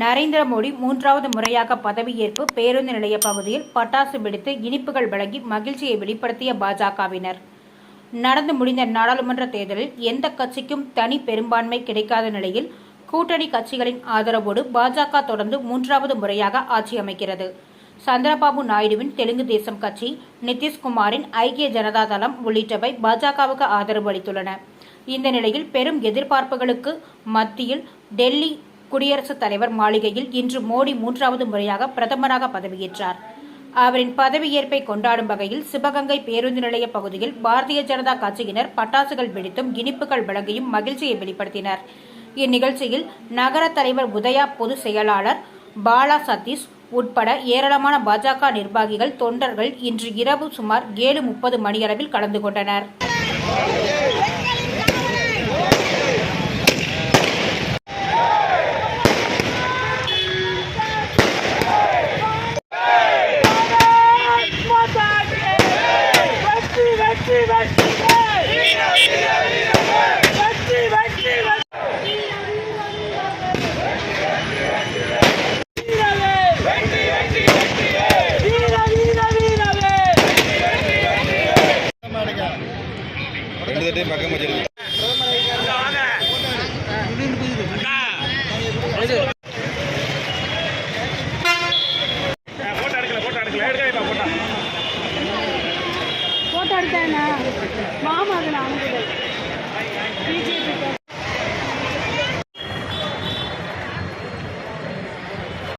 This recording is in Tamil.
நரேந்திர மோடி மூன்றாவது முறையாக பதவியேற்பு பேருந்து நிலைய பகுதியில் பட்டாசு வெடித்து இனிப்புகள் வழங்கி மகிழ்ச்சியை வெளிப்படுத்திய பாஜகவினர். நடந்து முடிந்த நாடாளுமன்ற தேர்தலில் எந்த கட்சிக்கும் தனி பெரும்பான்மை கிடைக்காத நிலையில் கூட்டணி கட்சிகளின் ஆதரவோடு பாஜக தொடர்ந்து மூன்றாவது முறையாக ஆட்சி அமைக்கிறது. சந்திரபாபு நாயுடுவின் தெலுங்கு தேசம் கட்சி நிதிஷ்குமாரின் ஐக்கிய ஜனதா தளம் உள்ளிட்டவை பாஜகவுக்கு ஆதரவு அளித்துள்ளன. இந்த நிலையில் பெரும் எதிர்பார்ப்புகளுக்கு மத்தியில் டெல்லி குடியரசுத் தலைவர் மாளிகையில் இன்று மோடி மூன்றாவது முறையாக பிரதமராக பதவியேற்றார். அவரின் பதவியேற்பை கொண்டாடும் வகையில் சிவகங்கை பேருந்து நிலைய பகுதியில் பாரதிய ஜனதா கட்சியினர் பட்டாசுகள் வெடித்தும் இனிப்புகள் வழங்கியும் மகிழ்ச்சியை வெளிப்படுத்தினர். இந்நிகழ்ச்சியில் நகர தலைவர் உதயா பொதுச் செயலாளர் பாலா சதீஷ் உட்பட ஏராளமான பாஜக நிர்வாகிகள் தொண்டர்கள் இன்று இரவு சுமார் ஏழு முப்பது மணியளவில் கலந்து கொண்டனர். பக்கம் வச்சிருக்கு మాట్లాడతానా మామూలు అనుకుంటాను